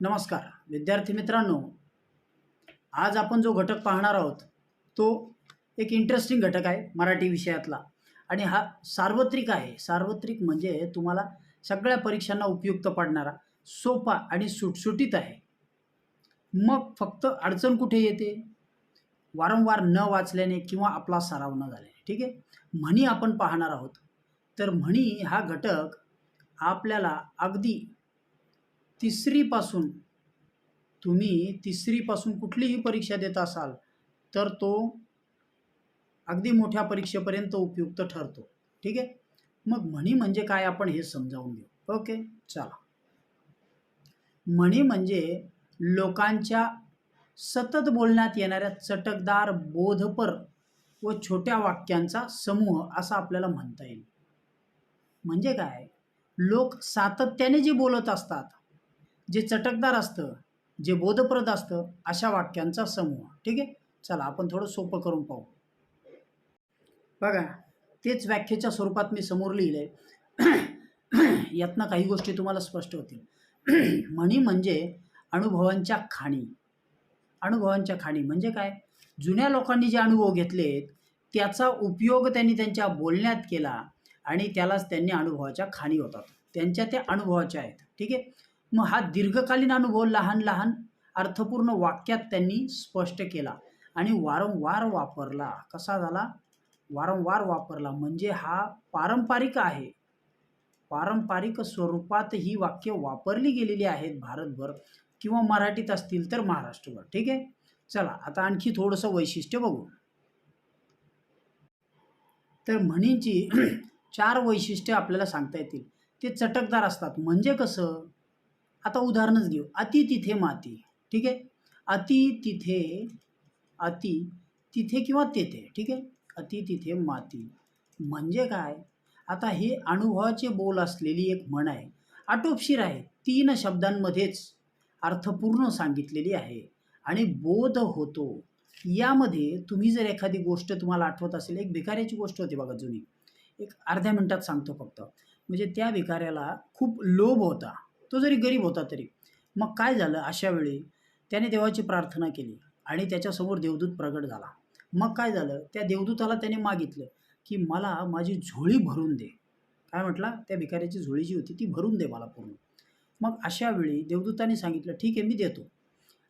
नमस्कार विद्यार्थी मित्रांनो. आज आपण जो घटक पाहणार आहोत तो एक इंटरेस्टिंग घटक आहे मराठी विषयातला. आणि हा सार्वत्रिक आहे. सार्वत्रिक म्हणजे तुम्हाला सगळ्या परीक्षांना उपयुक्त पडणारा सोपा आणि सुटसुटीत आहे. मग फक्त अडचण कुठे येते? वारंवार न वाचल्याने किंवा आपला सराव न झाल्याने. ठीक आहे? म्हणी आपण पाहणार आहोत. तर म्हणी हा घटक आपल्याला अगदी तिसरीपासून तुम्ही तिसरीपासून कुठलीही परीक्षा देत असाल तर तो अगदी मोठ्या परीक्षेपर्यंत उपयुक्त ठरतो. ठीक आहे? मग म्हणी म्हणजे काय आपण हे समजावून घेऊ. ओके? चला. म्हणी म्हणजे लोकांच्या सतत बोलण्यात येणाऱ्या चटकदार बोधपर व छोट्या वाक्यांचा समूह असा आपल्याला म्हणता येईल. म्हणजे काय? लोक सातत्याने जे बोलत असतात जे चटकदार असतं जे बोधप्रद असतं अशा वाक्यांचा समूह. ठीक आहे? चला आपण थोडं सोपं करून पाहू. बघा तेच व्याख्येच्या स्वरूपात मी समोर लिहिलं आहे यातनं काही गोष्टी तुम्हाला स्पष्ट होतील. म्हणी म्हणजे अनुभवांच्या खाणी. अनुभवांच्या खाणी म्हणजे काय? जुन्या लोकांनी जे अनुभव घेतलेत त्याचा उपयोग त्यांनी त्यांच्या बोलण्यात केला आणि त्यालाच त्यांनी अनुभवाच्या खाणी होतात. त्यांच्या त्या अनुभवाच्या आहेत. ठीक आहे? मग हा दीर्घकालीन अनुभव लहान लहान अर्थपूर्ण वाक्यात त्यांनी स्पष्ट केला आणि वारंवार वापरला. कसा झाला? वारंवार वापरला. म्हणजे हा पारंपरिक आहे. पारंपरिक स्वरूपात ही वाक्य वापरली गेलेली आहेत भारतभर किंवा मराठीत असतील तर महाराष्ट्रभर. ठीक आहे? चला आता आणखी थोडंसं वैशिष्ट्य बघू. तर म्हणींची चार वैशिष्ट्य आपल्याला सांगता येतील. ते चटकदार असतात. म्हणजे कसं? आता उदाहरणच घेऊ. अति तिथे माती. ठीक आहे? अति तिथे अति तिथे किंवा तेथे. ठीक आहे? अति तिथे माती. म्हणजे काय? आता हे अनुभवाचे बोल असलेली एक म्हण आहे. आटोपशीर आहे. तीन शब्दांमध्येच अर्थपूर्ण सांगितलेली आहे. आणि बोध होतो. यामध्ये तुम्ही जर एखादी गोष्ट तुम्हाला आठवत असेल एक भिकाऱ्याची गोष्ट होती बघा जुनी. एक अर्ध्या मिनटात सांगतो फक्त. म्हणजे त्या भिकाऱ्याला खूप लोभ होता. तो जरी गरीब होता तरी. मग काय झालं? अशा वेळी त्याने देवाची प्रार्थना केली आणि त्याच्यासमोर देवदूत प्रगट झाला. मग काय झालं? त्या देवदूताला त्याने मागितलं की मला माझी झोळी भरून दे. काय म्हटला? त्या भिकाऱ्याची झोळी जी होती ती भरून दे मला पूर्ण. मग अशा वेळी देवदूताने सांगितलं ठीक आहे मी देतो.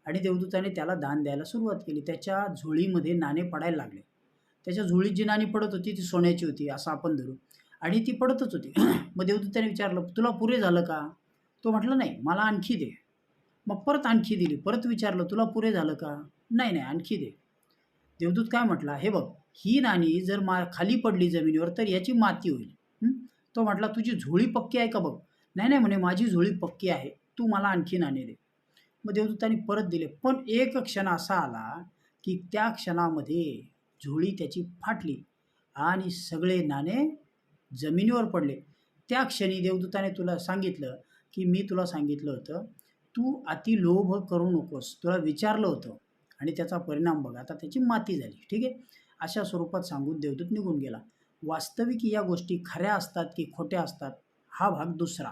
आणि देवदूताने त्याला दान द्यायला सुरुवात केली. त्याच्या झोळीमध्ये नाणे पडायला लागले. त्याच्या झोळीत जी नाणी पडत होती ती सोन्याची होती असं आपण धरू. आणि ती पडतच होती. मग देवदूताने विचारलं तुला पुरे झालं का? तो म्हटलं नाही मला आणखी दे. मग परत आणखी दिली. परत विचारलं तुला पुरे झालं का? नाही नाही आणखी दे. देवदूत काय म्हटला हे बघ ही नाणी जर मा खाली पडली जमिनीवर तर याची माती होईल. तो म्हटला तुझी झोळी पक्की आहे का बघ? नाही नाही म्हणे माझी झोळी पक्की आहे. तू मला आणखी नाणी दे. मग देवदूतांनी परत दिले. पण एक क्षण असा आला की त्या क्षणामध्ये झोळी त्याची फाटली आणि सगळे नाणे जमिनीवर पडले. त्या क्षणी देवदूताने तुला सांगितलं की मी तुला सांगितलं होतं तू अति लोभ करू नकोस. तुला विचारलं होतं आणि त्याचा परिणाम बघा. आता त्याची माती झाली. ठीक आहे? अशा स्वरूपात सांगून देवदूत निघून गेला. वास्तविक या गोष्टी खऱ्या असतात की खोट्या असतात हा भाग दुसरा.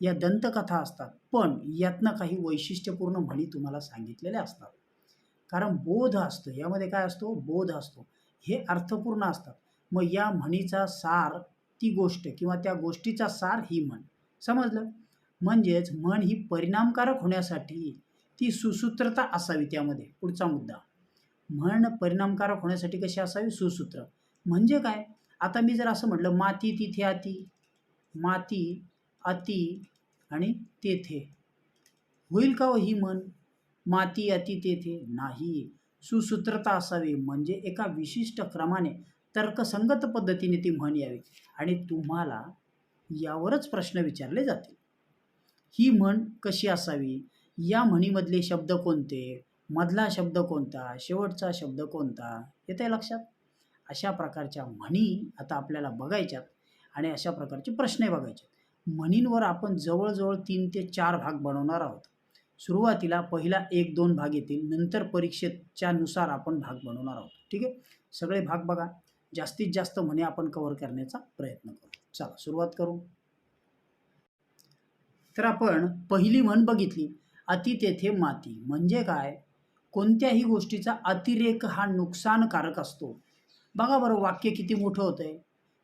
या दंतकथा असतात पण यातनं काही वैशिष्ट्यपूर्ण म्हणी तुम्हाला सांगितलेल्या असतात. कारण बोध असतो. यामध्ये काय असतो? बोध असतो. हे अर्थपूर्ण असतात. मग या म्हणीचा सार ती गोष्ट किंवा त्या गोष्टीचा सार ही म्हण. समजलं? म्हणजेच म्हण ही परिणामकारक होण्यासाठी ती सुसूत्रता असावी त्यामध्ये. पुढचा मुद्दा. म्हण परिणामकारक होण्यासाठी कशी असावी? सुसूत्र. म्हणजे काय? आता मी जर असं म्हटलं माती तिथे अति माती अति आणि तेथे. होईल का हो ही म्हण माती अति तेथे? नाही. सुसूत्रता असावी. म्हणजे एका विशिष्ट क्रमाने तर्कसंगत पद्धतीने ती म्हण यावी. आणि तुम्हाला यावरच प्रश्न विचारले जातील. ही म्हण कशी असावी? या म्हणीमधले शब्द कोणते? मधला शब्द कोणता? शेवटचा शब्द कोणता? येते लक्षात? अशा प्रकारच्या म्हणी आता आपल्याला बघायच्यात आणि अशा प्रकारचे प्रश्न बघायचे. म्हणींवर आपण जवळजवळ तीन ते चार भाग बनवणार आहोत. सुरुवातीला पहिला एक दोन भाग येतील नंतर परीक्षेच्या नुसार आपण भाग बनवणार आहोत. ठीक आहे? सगळे भाग बघा. जास्तीत जास्त म्हणे आपण कव्हर करण्याचा प्रयत्न करू. चला सुरुवात करू. तर आपण पहिली म्हण बघितली अति तेथे माती. म्हणजे काय? कोणत्याही गोष्टीचा अतिरेक हा नुकसानकारक असतो. बघा बरं वाक्य किती मोठं होतं आहे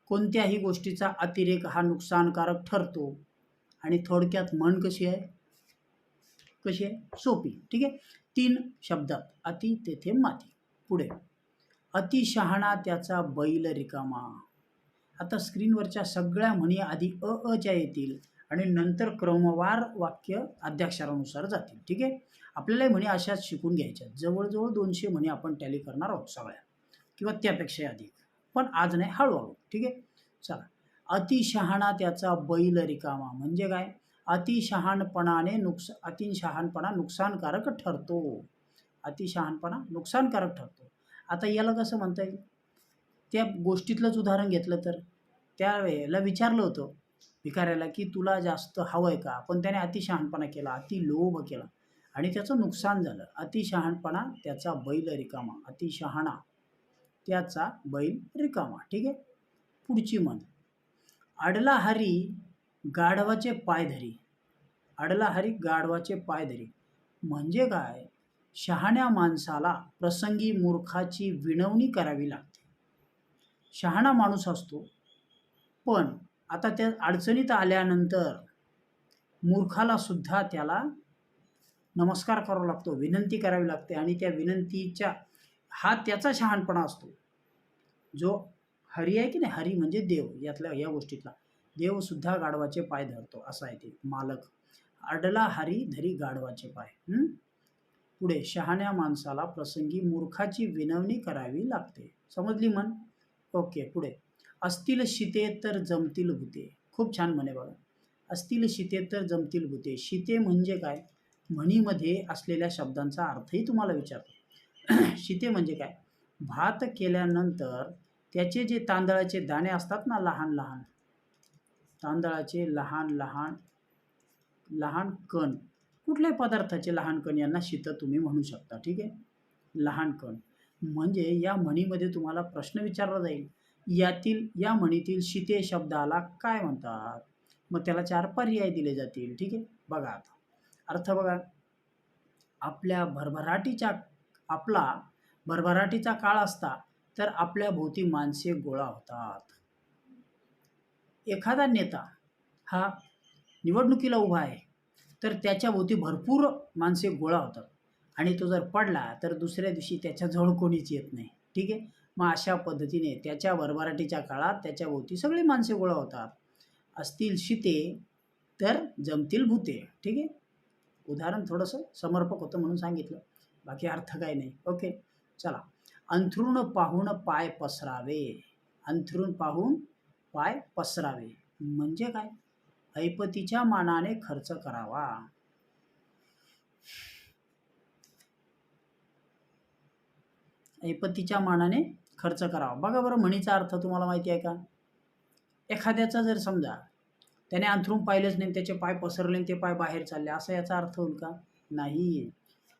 कोणत्याही गोष्टीचा अतिरेक हा नुकसानकारक ठरतो. आणि थोडक्यात म्हण कशी आहे? कशी आहे? सोपी. ठीक आहे? तीन शब्दात. अति तेथे माती. पुढे. अति शहाणा त्याचा बैल रिकामा. आता स्क्रीनवरच्या सगळ्या म्हणी आधी अ अच्या येतील. आणि नंतर क्रमवार वाक्य अध्याक्षरानुसार जातील. ठीक आहे? आपल्याला म्हणी अशाच शिकून घ्यायच्या जवळजवळ दोनशे म्हणी आपण टॅली करणार आहोत सगळ्या. किंवा त्यापेक्षा अधिक. पण आज नाही हळूहळू. ठीक आहे? चला. अतिशहाणा त्याचा बैल रिकामा. म्हणजे काय? अतिशहाणपणाने नुकस अतिशहाणपणा नुकसानकारक ठरतो. अतिशहाणपणा नुकसानकारक ठरतो. आता याला कसं म्हणता येईल? त्या गोष्टीतलंच उदाहरण घेतलं तर. त्या वेळेला विचारलं होतं. भिकाऱ्याला की तुला जास्त हवं आहे का? पण त्याने अतिशहाणपणा केला अति लोभ केला. आणि त्याचं नुकसान झालं. अतिशहाणपणा त्याचा बैल रिकामा. अतिशहाणा त्याचा बैल रिकामा. ठीक आहे? पुढची म्हण. अडला हरी गाढवाचे पाय धरी. अडला हरी गाढवाचे पाय धरी. म्हणजे काय? शहाण्या माणसाला प्रसंगी मूर्खाची विनवणी करावी लागते. शहाणा माणूस असतो पण आता त्या अडचणीत आल्यानंतर मूर्खालासुद्धा त्याला नमस्कार करावा लागतो विनंती करावी लागते आणि त्या विनंतीच्या हा त्याचा शहाणपणा असतो. जो हरी आहे की नाही? हरी म्हणजे देव यातल्या या गोष्टीतला. देवसुद्धा गाढवाचे पाय धरतो असा आहे ते. मालक. अडला हरी धरी गाढवाचे पाय. पुढे शहाण्या माणसाला प्रसंगी मूर्खाची विनवणी करावी लागते. समजली म्हण ओके पुढे. असतील शिते तर जमतील भूते. खूप छान म्हणे बघा असतील शिते तर जमतील भूते. शिते म्हणजे काय? म्हणीमध्ये असलेल्या शब्दांचा अर्थही तुम्हाला विचारतो. शिते म्हणजे काय? भात केल्यानंतर त्याचे जे तांदळाचे दाणे असतात ना लहान लहान तांदळाचे लहान लहान लहान कण. कुठल्याही पदार्थाचे लहान कण यांना शीत तुम्ही म्हणू शकता. ठीक आहे? लहान कण. म्हणजे या म्हणीमध्ये तुम्हाला प्रश्न विचारला जाईल. यातील या म्हणीतील शिते शब्दाला काय म्हणतात? मग त्याला चार पर्याय दिले जातील. ठीक आहे? बघा आता. अर्थ बघा. आपल्या भरभराटीच्या आपला भरभराटीचा काळ असता तर आपल्या भोवती माणसे गोळा होतात. एखादा नेता हा निवडणुकीला उभा आहे तर त्याच्या भोवती भरपूर माणसे गोळा होतात. आणि तो जर पडला तर दुसऱ्या दिवशी त्याच्याजवळ कोणीच येत नाही. ठीक आहे? मग अशा पद्धतीने त्याच्या भरभराटीच्या काळात त्याच्या भोवती सगळी माणसे गोळा होतात. असतील शिते तर जमतील भूते. ठीक आहे? उदाहरण थोडंसं समर्पक होतं म्हणून सांगितलं. बाकी अर्थ काय नाही. ओके? चला. अंथरुण पाहून पाय पसरावे. अंथरुण पाहून पाय पसरावे. म्हणजे काय? ऐपतीच्या मानाने खर्च करावा. ऐपतीच्या मानाने खर्च करावा. बघा बरं म्हणीचा अर्थ तुम्हाला माहिती आहे का? एखाद्याचा जर समजा त्याने अंथरूम पाहिलंच नाही त्याचे पाय पसरले आणि ते पाय बाहेर चालले असा याचा अर्थ होईल का? नाही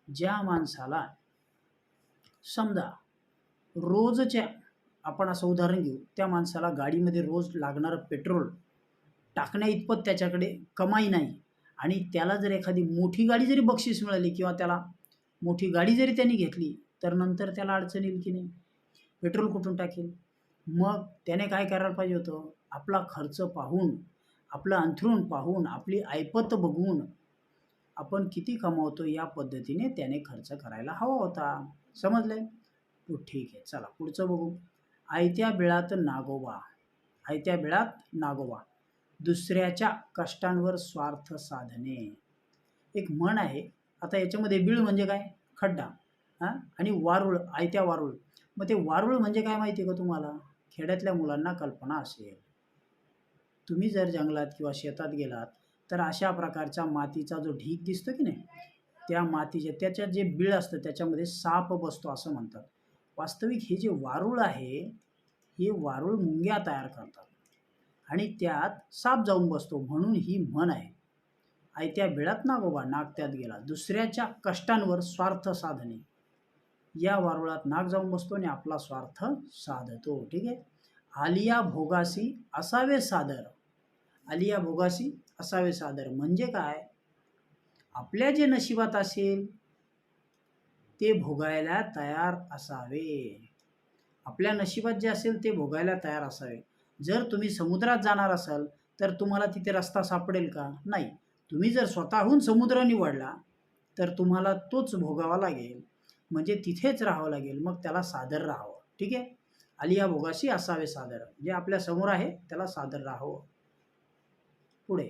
ज्या माणसाला समजा रोजच्या आपण असं उदाहरण घेऊ त्या माणसाला गाडीमध्ये रोज लागणारं पेट्रोल टाकण्या इतपत त्याच्याकडे कमाई नाही आणि त्याला जर एखादी मोठी गाडी जरी बक्षीस मिळाली किंवा त्याला मोठी गाडी जरी त्यांनी घेतली तर नंतर त्याला अडचण येईल की नाही? पेट्रोल कुठून टाकेल मग त्याने काय करायला पाहिजे होतं? आपला खर्च पाहून आपलं अंथरूण पाहून आपली ऐपत बघून आपण किती कमावतो या पद्धतीने त्याने खर्च करायला हवा होता. समजले तो ठीक आहे. चला पुढचं बघू. आयत्या बिळात नागोबा. आयत्या बिळात नागोबा. दुसऱ्याच्या कष्टांवर स्वार्थ साधणे. एक म्हण आहे. आता याच्यामध्ये बीळ म्हणजे काय? खड्डा. हां? आणि वारुळ. आयत्या वारुळ. मग ते वारुळ म्हणजे काय माहिती आहे का तुम्हाला? खेड्यातल्या मुलांना कल्पना असेल. तुम्ही जर जंगलात किंवा शेतात गेलात तर अशा प्रकारच्या मातीचा जो ढीक दिसतो की नाही त्या मातीचे त्याच्यात जे बिळ असतं त्याच्यामध्ये साप बसतो असं म्हणतात. वास्तविक हे जे वारुळ आहे हे वारुळ मुंग्या तयार करतात. आणि त्यात साप जाऊन बसतो म्हणून ही म्हण आहे. आयत्या बिळात नागोबा नाग त्यात गेला. दुसऱ्याच्या कष्टांवर स्वार्थ साधणे. या वारुळात नाग जाऊन बसतो आणि आपला स्वार्थ साधतो. ठीक आहे? आलिया भोगासी असावे सादर. आलिया भोगासी असावे सादर म्हणजे काय? आपल्या जे नशिबात असेल ते भोगायला तयार असावे. आपल्या नशिबात जे असेल ते भोगायला तयार असावे. जर तुम्ही समुद्रात जाणार असाल तर तुम्हाला तिथे रस्ता सापडेल का? नाही. तुम्ही जर स्वतःहून समुद्र निवडला तर तुम्हाला तोच भोगावा लागेल. म्हणजे तिथेच राहावं लागेल मग त्याला सादर राहावं. ठीक आहे? आलिया भोगाशी असावे सादर जे आपल्यासमोर आहे त्याला सादर राहावं. पुढे.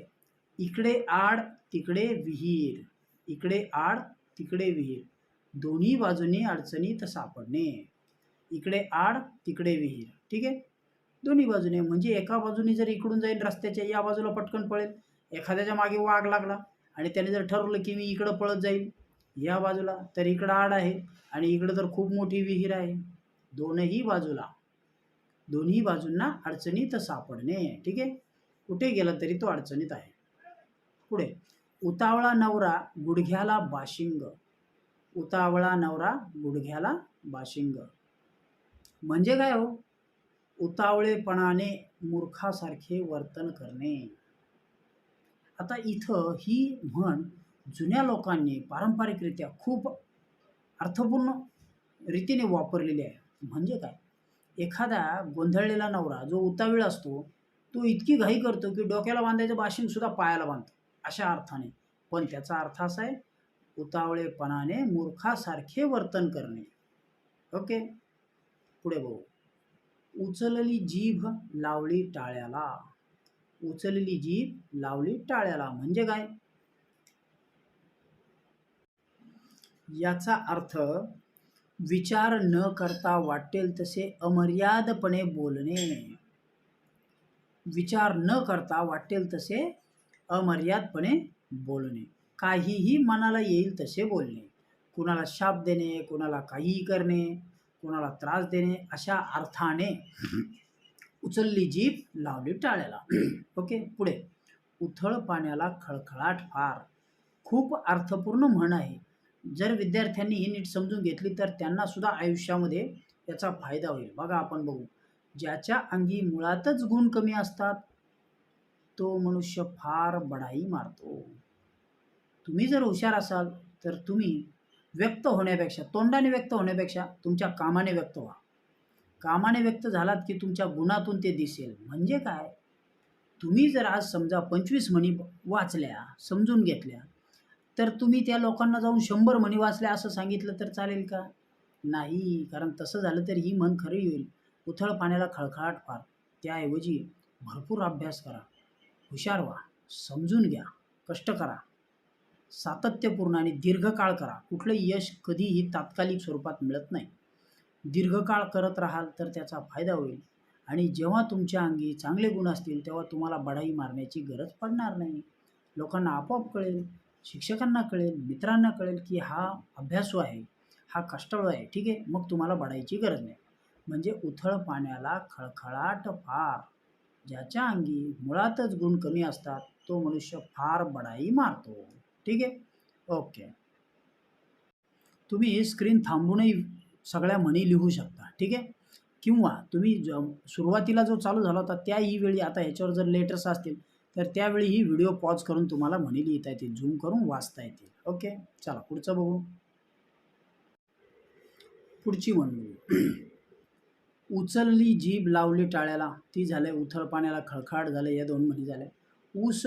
इकडे आड तिकडे विहीर. इकडे आड तिकडे विहीर. दोन्ही बाजूनी अडचणीत सापडणे इकडे आड तिकडे विहीर. ठीक आहे? दोन्ही बाजूने. म्हणजे एका बाजूने जर इकडून जाईल रस्त्याच्या या बाजूला पटकन पळेल. एखाद्याच्या मागे वाघ लागला आणि त्याने जर ठरवलं की मी इकडं पळत जाईल या बाजूला तर इकडं आड आहे आणि इकडं तर खूप मोठी विहीर आहे. दोनही बाजूला दोन्ही बाजूंना अडचणीत सापडणे. ठीक आहे? कुठे गेला तरी तो अडचणीत आहे. पुढे उतावळा नवरा गुडघ्याला बाशिंग. उतावळा नवरा गुडघ्याला बाशिंग. म्हणजे काय हो? उतावळेपणाने मूर्खासारखे वर्तन करणे. आता इथं ही म्हण जुन्या लोकांनी पारंपरिकरित्या खूप अर्थपूर्ण रीतीने वापरलेली आहे. म्हणजे काय? एखादा गोंधळलेला नवरा जो उतावीळ असतो तो इतकी घाई करतो की डोक्याला बांधायचं बाशिंगसुद्धा पायाला बांधतो अशा अर्थाने. पण त्याचा अर्थ असा आहे उतावळेपणाने मूर्खासारखे वर्तन करणे. ओके? पुढे बघू. उचलली जीभ लावली टाळ्याला. उचलली जीभ लावली टाळ्याला. म्हणजे काय? याचा अर्थ विचार न करता वाटेल तसे अमर्यादपणे बोलणे. विचार न करता वाटेल तसे अमर्यादपणे बोलणे. काहीही मनाला येईल तसे बोलणे. कुणाला शाप देणे कुणाला काहीही करणे कुणाला त्रास देणे अशा अर्थाने उचलली जीभ लावली टाळ्याला. ओके पुढे. उथळ पाण्याला खळखळाट फार. खूप अर्थपूर्ण म्हण आहे. जर विद्यार्थ्यांनी ही नीट समजून घेतली तर त्यांनासुद्धा आयुष्यामध्ये याचा फायदा होईल. बघा आपण बघू. ज्याच्या अंगी मुळातच गुण कमी असतात तो मनुष्य फार बढाई मारतो. तुम्ही जर हुशार असाल तर तुम्ही व्यक्त होण्यापेक्षा तोंडाने व्यक्त होण्यापेक्षा तुमच्या कामाने व्यक्त व्हा. कामाने व्यक्त झालात की तुमच्या गुणातून ते दिसेल. म्हणजे काय? तुम्ही जर आज समजा पंचवीस म्हणी वाचल्या समजून घेतल्या तर तुम्ही त्या लोकांना जाऊन शंभर म्हणी वाचल्या असं सांगितलं तर चालेल का? नाही कारण तसं झालं तर ही मन खरी होईल उथळ पाण्याला खळखळाट फार त्याऐवजी भरपूर अभ्यास करा. हुशार व्हा. समजून घ्या. कष्ट करा. सातत्यपूर्ण आणि दीर्घकाळ करा. कुठलंही यश कधीही तात्कालिक स्वरूपात मिळत नाही. दीर्घकाळ करत राहाल तर त्याचा फायदा होईल. आणि जेव्हा तुमच्या अंगी चांगले गुण असतील तेव्हा तुम्हाला बढाई मारण्याची गरज पडणार नाही. लोकांना आपोआप कळेल. शिक्षकांना कळेल मित्रांना कळेल की हा अभ्यासू आहे हा कष्टाळू आहे ठीक आहे? मग तुम्हाला बढायची गरज नाही. म्हणजे उथळ पाण्याला खळखळाट फार ज्याच्या अंगी मुळातच गुण कमी असतात तो मनुष्य फार बढाई मारतो. ठीक आहे? ओके. तुम्ही स्क्रीन थांबूनही सगळ्या म्हणी लिहू शकता ठीक आहे? किंवा तुम्ही ज सुरुवातीला जो चालू झाला होता त्याही वेळी आता ह्याच्यावर जर लेटर्स असतील तर त्यावेळी ही व्हिडिओ पॉज करून तुम्हाला म्हणी लिहिता येतील झूम करून वाचता येतील ओके चला पुढचं बघू. पुढची म्हण उचलली जीभ लावली टाळ्याला. ती झाले उथळ पाण्याला खळखळाट झाले या दोन म्हणी झाल्या. ऊस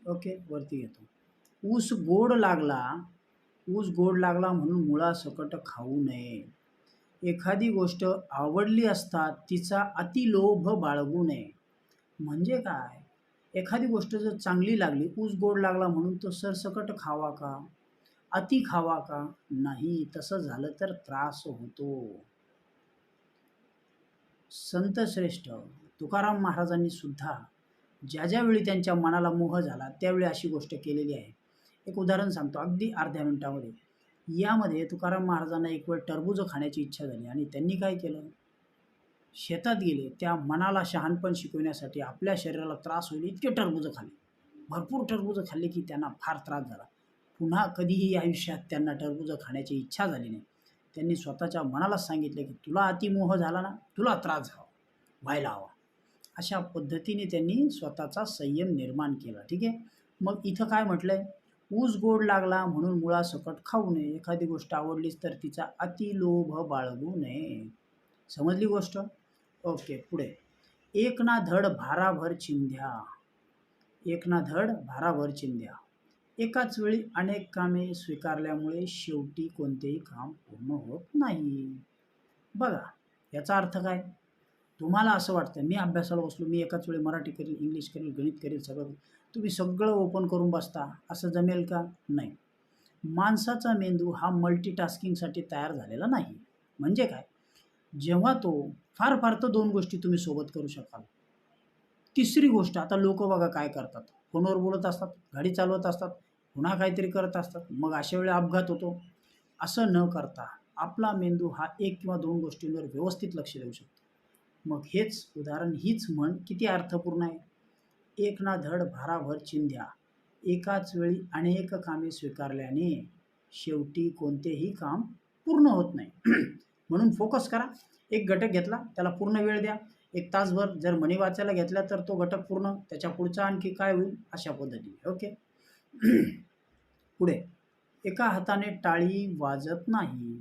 ओके वरती येतो ऊस गोड लागला. ऊस गोड लागला म्हणून मुळासकट खाऊ नये. एखादी गोष्ट आवडली असता तिचा अतिलोभ बाळगू नये. म्हणजे काय? एखादी गोष्ट जर चांगली लागली ऊस गोड लागला म्हणून तो सरसकट खावा का? अति खावा का? नाही तसं झालं तर त्रास होतो. संत श्रेष्ठ तुकाराम महाराजांनी सुद्धा ज्या ज्यावेळी त्यांच्या मनाला मोह झाला त्यावेळी अशी गोष्ट केलेली आहे. एक उदाहरण सांगतो अगदी अर्ध्या मिनिटामध्ये. यामध्ये तुकाराम महाराजांना एक वेळ टरबूज खाण्याची इच्छा झाली आणि त्यांनी काय केलं? शेतात गेले त्या मनाला शहाणपण शिकवण्यासाठी आपल्या शरीराला त्रास होईल इतके टरबूज खाल्ले भरपूर टरबूज खाल्ले की त्यांना फार त्रास झाला. पुन्हा कधीही आयुष्यात त्यांना टरबूज खाण्याची इच्छा झाली नाही. त्यांनी स्वतःच्या मनालाच सांगितलं की तुला अतिमोह झाला ना तुला त्रास हवा व्हायला हवा. अशा पद्धतीने त्यांनी स्वतःचा संयम निर्माण केला ठीक आहे? मग इथं काय म्हटलं आहे ऊस गोड लागला म्हणून मुळासकट खाऊ नये. एखादी गोष्ट आवडलीच तर तिचा अतिलोभ बाळगू नये. समजली गोष्ट? ओके पुढे. एक ना धड भाराभर चिंध्या. एक ना धड भाराभर चिंध्या. एकाच वेळी अनेक कामे स्वीकारल्यामुळे शेवटी कोणतेही काम पूर्ण होत नाही. बघा याचा अर्थ काय? तुम्हाला असं वाटतं मी अभ्यासाला बसलो मी एकाच वेळी मराठी करेल इंग्लिश करेल गणित करेल सगळं तुम्ही सगळं ओपन करून बसता असं जमेल का? नाही. माणसाचा मेंदू हा मल्टीटास्किंगसाठी तयार झालेला नाही. म्हणजे काय? जेव्हा तो फार फार तर दोन गोष्टी तुम्ही सोबत करू शकाल. तिसरी गोष्ट आता लोक बघा काय करतात. फोनवर बोलत असतात गाडी चालवत असतात पुन्हा काहीतरी करत असतात मग अशा वेळी अपघात होतो. असं न करता आपला मेंदू हा एक किंवा दोन गोष्टींवर व्यवस्थित लक्ष देऊ शकतो. मग हेच उदाहरण हीच म्हण किती अर्थपूर्ण आहे. एक ना धड भाराभर चिंध्या एकाच वेळी अनेक कामे स्वीकारल्याने शेवटी कोणतेही काम पूर्ण होत नाही. म्हणून फोकस करा. एक घटक घेतला त्याला पूर्ण वेळ द्या. एक तासभर जर मणी वाचायला घेतला तर तो घटक पूर्ण त्याच्या पुढचा आणखी काय होईल? अशा पद्धतीने. ओके? पुढे. एका हाताने टाळी वाजत नाही.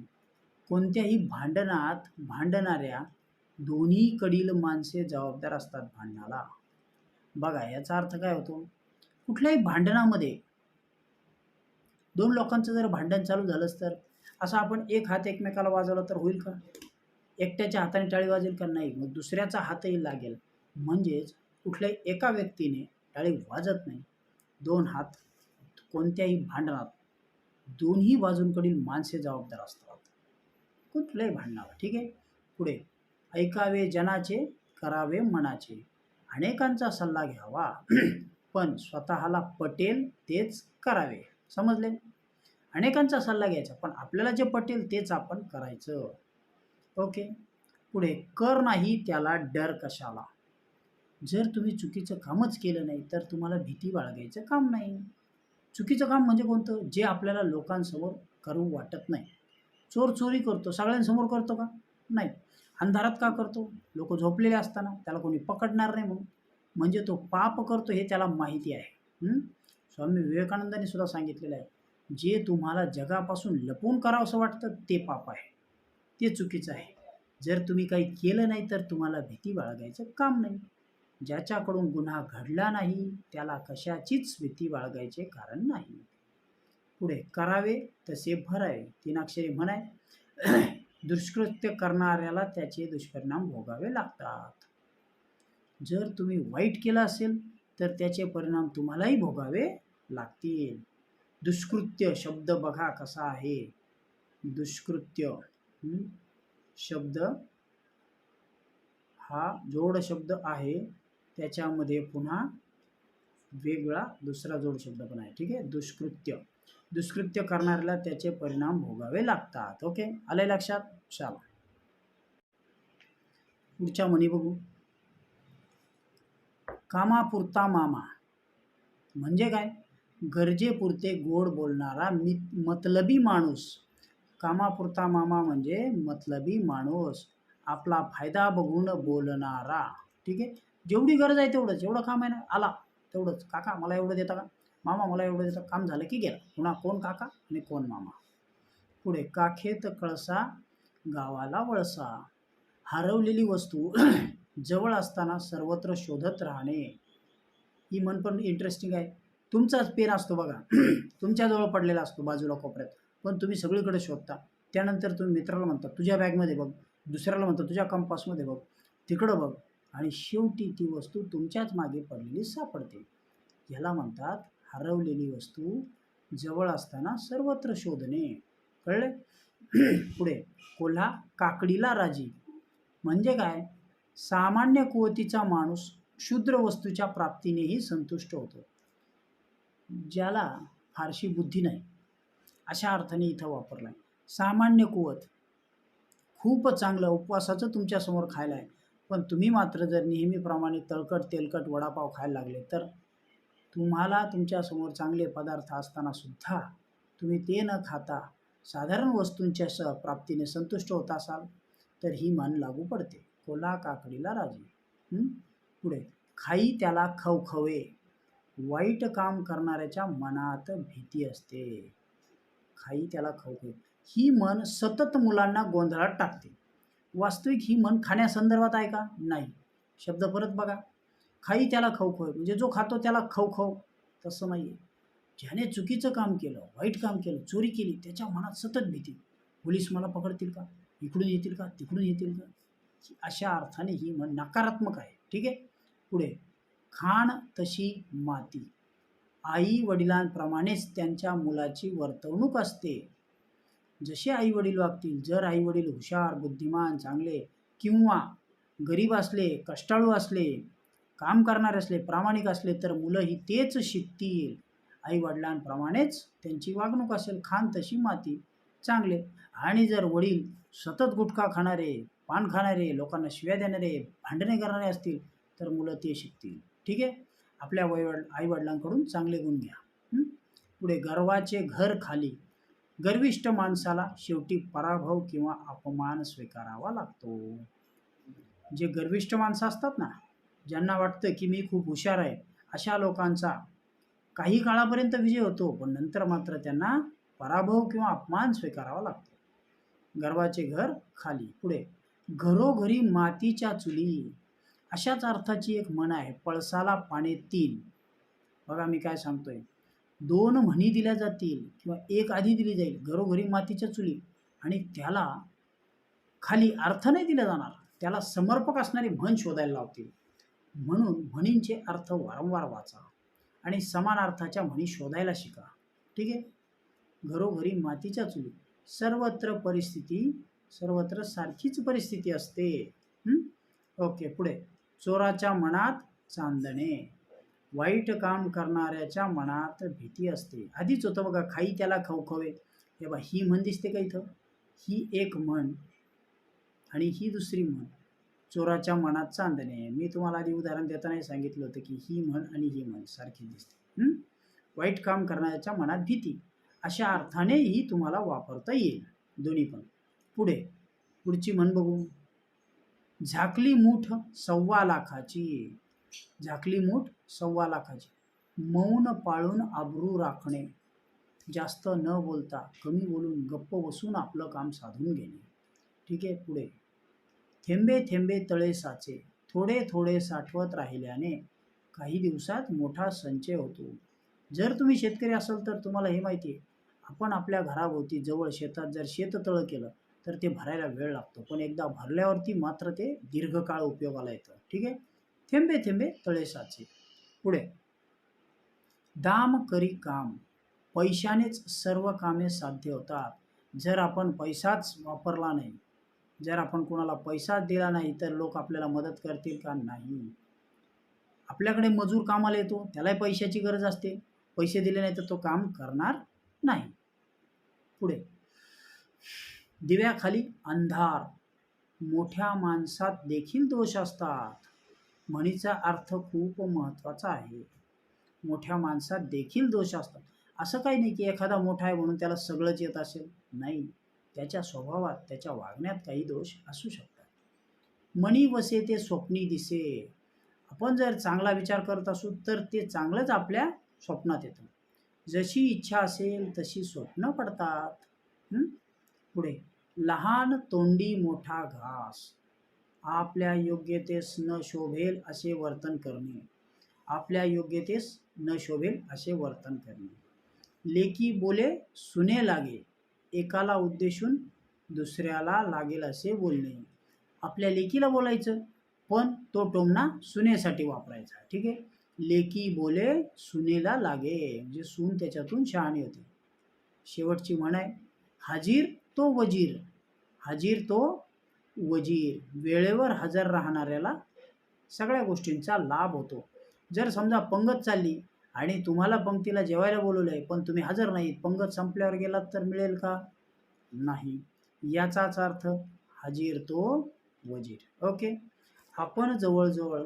कोणत्याही भांडणात भांडणाऱ्या दोन्हीकडील माणसे जबाबदार असतात भांडणाला. बघा याचा अर्थ काय होतो? कुठल्याही भांडणामध्ये दोन लोकांचं जर भांडण चालू झालंच तर असं आपण एक हात एकमेकाला वाजवला तर होईल का? एकट्याच्या हाताने टाळी वाजेल का नाही मग दुसऱ्याचा हातही लागेल. म्हणजेच कुठल्याही एका व्यक्तीने टाळी वाजत नाही. दोन हात कोणत्याही भांडणात दोन्ही बाजूंकडील माणसे जबाबदार असतात. कुठल्याही भांडणावर ठीक आहे? पुढे ऐकावे जनाचे करावे मनाचे. अनेकांचा सल्ला घ्यावा. पण स्वतःला पटेल तेच करावे. समजले? अनेकांचा सल्ला घ्यायचा पण आपल्याला जे पटेल तेच आपण करायचं. ओके? पुढे कर नाही त्याला डर कशाला? जर तुम्ही चुकीचं कामच केलं नाही तर तुम्हाला भीती बाळगायचं काम नाही. चुकीचं काम म्हणजे कोणतं? जे आपल्याला लोकांसमोर करू वाटत नाही. चोर चोरी करतो सगळ्यांसमोर करतो का? नाही. अंधारात का करतो? लोक झोपलेले असताना त्याला कोणी पकडणार नाही म्हणून. म्हणजे तो पाप करतो हे त्याला माहिती आहे. स्वामी विवेकानंदांनी सुद्धा सांगितलेलं आहे. जे तुम्हाला जगापासून लपून करावंसं वाटतं ते पाप आहे. ते चुकीचं आहे. जर तुम्ही काही केलं नाही तर तुम्हाला भीती बाळगायचं काम नाही. ज्याच्याकडून गुन्हा घडला नाही त्याला कशाचीच भीती बाळगायचे कारण नाही. पुढे करावे तसे भरावे. तीन म्हणाय दुष्कृत्य करणाऱ्याला त्याचे दुष्परिणाम भोगावे लागतात. जर तुम्ही वाईट केलं असेल तर त्याचे परिणाम तुम्हालाही भोगावे लागतील. दुष्कृत्य शब्द बघा कसा आहे. दुष्कृत्य शब्द हा जोड शब्द आहे त्याच्यामध्ये पुन्हा वेगळा दुसरा जोड शब्द पण आहे. ठीक आहे? दुष्कृत्य. दुष्कृत्य करणाऱ्याला त्याचे परिणाम भोगावे लागतात. ओके? आलंय लक्षात? चला. पुढच्या म्हणी बघू. कामापुरता मामा. म्हणजे काय? गरजेपुरते गोड बोलणारा मी मतलबी माणूस. कामापुरता मामा म्हणजे मतलबी माणूस. आपला फायदा बघून बोलणारा. ठीक आहे? जेवढी गरज आहे तेवढंच. एवढं काम आहे ना? आला. तेवढंच. काका मला एवढं देता का? मामा मला एवढं देता काम झालं की गेलं. पुन्हा कोण काका आणि कोण मामा? पुढे काखेत कळसा गावाला वळसा. हरवलेली वस्तू जवळ असताना सर्वत्र शोधत राहणे. ही मन पण इंटरेस्टिंग आहे. तुमचाच पेन असतो बघा. तुमच्याजवळ पडलेला असतो बाजूला कोपऱ्यात. पण तुम्ही सगळीकडे शोधता. त्यानंतर तुम्ही मित्राला म्हणता तुझ्या बॅगमध्ये बघ. दुसऱ्याला म्हणता तुझ्या कंपासमध्ये बघ. तिकडं बघ. आणि शेवटी ती वस्तू तुमच्याच मागे पडलेली सापडते. याला म्हणतात हरवलेली वस्तू जवळ असताना सर्वत्र शोधणे. कळले पुढे कोल्हा काकडीला राजी. म्हणजे काय? सामान्य कुवतीचा माणूस क्षुद्र वस्तूच्या प्राप्तीनेही संतुष्ट होतो. ज्याला फारशी बुद्धी नाही. अशा अर्थाने इथं वापरला आहे सामान्य कुवत. खूप चांगलं उपवासाचं तुमच्यासमोर खायला आहे. पण तुम्ही मात्र जर नेहमीप्रमाणे तळकट तेलकट वडापाव खायला लागले तर तुम्हाला तुमच्यासमोर चांगले पदार्थ असतानासुद्धा तुम्ही ते न खाता साधारण वस्तूंच्या स प्राप्तीने संतुष्ट होत असाल तर ही मन लागू पडते. कोला काकडीला राजी. पुढे. खाई त्याला खवखवे. वाईट काम करणाऱ्याच्या मनात भीती असते. खाई त्याला खाऊ खाऊ ही मन सतत मुलांना गोंधळात टाकते. वास्तविक ही मन खाण्यासंदर्भात आहे का? नाही. शब्द परत बघा. खाई त्याला खाऊ खाऊ म्हणजे जो खातो त्याला खाऊ खाऊ. तसं नाही आहे ज्याने चुकीचं काम केलं वाईट काम केलं चोरी केली त्याच्या मनात सतत भीती. पोलीस मला पकडतील का? इकडून येतील का? तिकडून येतील का? अशा अर्थाने ही मन नकारात्मक आहे. ठीक आहे? पुढे. खाण तशी माती. आई वडिलांप्रमाणेच त्यांच्या मुलाची वर्तवणूक असते. जसे आई वडील वागतील जर आई वडील हुशार बुद्धिमान चांगले किंवा गरीब असले कष्टाळू असले काम करणारे असले प्रामाणिक असले तर मुलंही तेच शिकतील. आई वडिलांप्रमाणेच त्यांची वागणूक असेल खान तशी माती चांगले. आणि जर वडील सतत गुटखा खाणारे पान खाणारे लोकांना शिव्या देणारे भांडणे करणारे असतील तर मुलं ते शिकतील. ठीक आहे? आपल्या वयवड आईवडिलांकडून चांगले गुण घ्या. पुढे गर्वाचे घर खाली. गर्विष्ठ माणसाला शेवटी पराभव किंवा अपमान स्वीकारावा लागतो. जे गर्विष्ठ माणसं असतात ना ज्यांना वाटतं की मी खूप हुशार आहे अशा लोकांचा काही काळापर्यंत विजय होतो पण नंतर मात्र त्यांना पराभव किंवा अपमान स्वीकारावा लागतो. गर्वाचे घर खाली. पुढे घरोघरी मातीच्या चुली. अशाच अर्थाची एक म्हण आहे पळसाला पाने तीन. बघा मी काय सांगतोय. दोन म्हणी दिल्या जातील किंवा एक आधी दिली जाईल घरोघरी मातीच्या चुली आणि त्याला खाली अर्थ नाही दिला जाणार त्याला समर्पक असणारी म्हण शोधायला लावतील. म्हणून म्हणींचे अर्थ वारंवार वाचा आणि समान अर्थाच्या म्हणी शोधायला शिका. ठीक आहे? घरोघरी मातीच्या चुली. सर्वत्र परिस्थिती सर्वत्र सारखीच परिस्थिती असते. ओके पुढे. चोराच्या मनात चांदणे. वाईट काम करणाऱ्याच्या मनात भीती असते. आधीच होतं बघा खाई त्याला खवखवे. हे बा ही म्हण दिसते का इथं? ही एक म्हण आणि ही दुसरी म्हण. चोराच्या मनात चांदणे. मी तुम्हाला आधी उदाहरण देतानाही सांगितलं होतं की ही म्हण आणि ही म्हण सारखी दिसते. वाईट काम करणाऱ्याच्या मनात भीती. अशा अर्थानेही तुम्हाला वापरता येईल. दोन्ही पण. पुढे. पुढची म्हण बघू. झाकली मूठ सव्वा लाखाची झाकली मूठ सव्वा लाखाची. मौन पाळून आबरू राखणे. जास्त न बोलता कमी बोलून गप्प बसून आपलं काम साधून घेणे. ठीक आहे पुढे. थेंबे थेंबे तळे साचे. थोडे थोडे साठवत राहिल्याने काही दिवसात मोठा संचय होतो. जर तुम्ही शेतकरी असाल तर तुम्हाला हे माहिती आहे. आपण आपल्या घराभोवती जवळ शेतात जर शेततळं केलं तर ते भरायला वेळ लागतो. पण एकदा भरल्यावरती मात्र ते दीर्घकाळ उपयोगाला येतं. ठीक आहे? थेंबे थेंबे तळे साचे. पुढे. दाम करी काम. पैशानेच सर्व कामे साध्य होतात. जर आपण पैसाच वापरला नाही जर आपण कोणाला पैसाच दिला नाही तर लोक आपल्याला मदत करतील का नाही? आपल्याकडे मजूर कामाला येतो त्यालाही पैशाची गरज असते. पैसे दिले नाही तर तो काम करणार नाही. पुढे. दिव्याखाली अंधार. मोठ्या माणसात देखील दोष असतात. म्हणीचा अर्थ खूप महत्त्वाचा आहे. मोठ्या माणसात देखील दोष असतात. असं काही नाही की एखादा मोठा आहे म्हणून त्याला सगळंच येत असेल. नाही. त्याच्या स्वभावात त्याच्या वागण्यात काही दोष असू शकतात. मणी वसे ते स्वप्नी दिसे. आपण जर चांगला विचार करत असू तर ते चांगलंच आपल्या स्वप्नात येतं. जशी इच्छा असेल तशी स्वप्न पडतात. पुढे. लहान तोंडी मोठा घास. आपल्या योग्यतेस न शोभेल असे वर्तन करणे. आपल्या योग्यतेस न शोभेल असे वर्तन करणे. लेकी बोले सुने लागे. एकाला उद्देशून दुसऱ्याला लागेल असे बोलणे. आपल्या लेकीला बोलायचं पण तो टोमणा सुनेसाठी वापरायचा. ठीक आहे? लेकी बोले सुनेला लागे. म्हणजे सून त्याच्यातून शहाणी होते. शेवटची म्हण आहे हाजीर तो वजीर. हाजीर तो वजीर. वेळेवर हजर राहणाऱ्याला सगळ्या गोष्टींचा लाभ होतो. जर समजा पंगत चालली आणि तुम्हाला पंक्तीला जेवायला बोलवलं आहे पण तुम्ही हजर नाहीत पंगत संपल्यावर गेलात तर मिळेल का? नाही. याचाच अर्थ हजीर तो वजीर. ओके? आपण जवळजवळ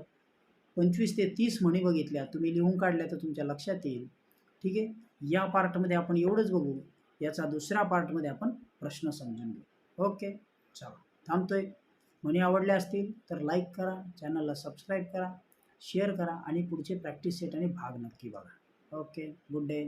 पंचवीस ते तीस म्हणी बघितल्या. तुम्ही लिहून काढल्या तर तुमच्या लक्षात येईल. ठीक आहे? या पार्टमध्ये आपण एवढंच बघू. याचा दुसऱ्या पार्टमध्ये आपण प्रश्न समजून घेऊ. ओके चला. थांबतोय. म्हणी आवडल्या असतील तर लाईक करा चॅनलला सबस्क्राईब करा शेअर करा आणि पुढचे प्रॅक्टिस सेट आणि भाग नक्की बघा. Okay good day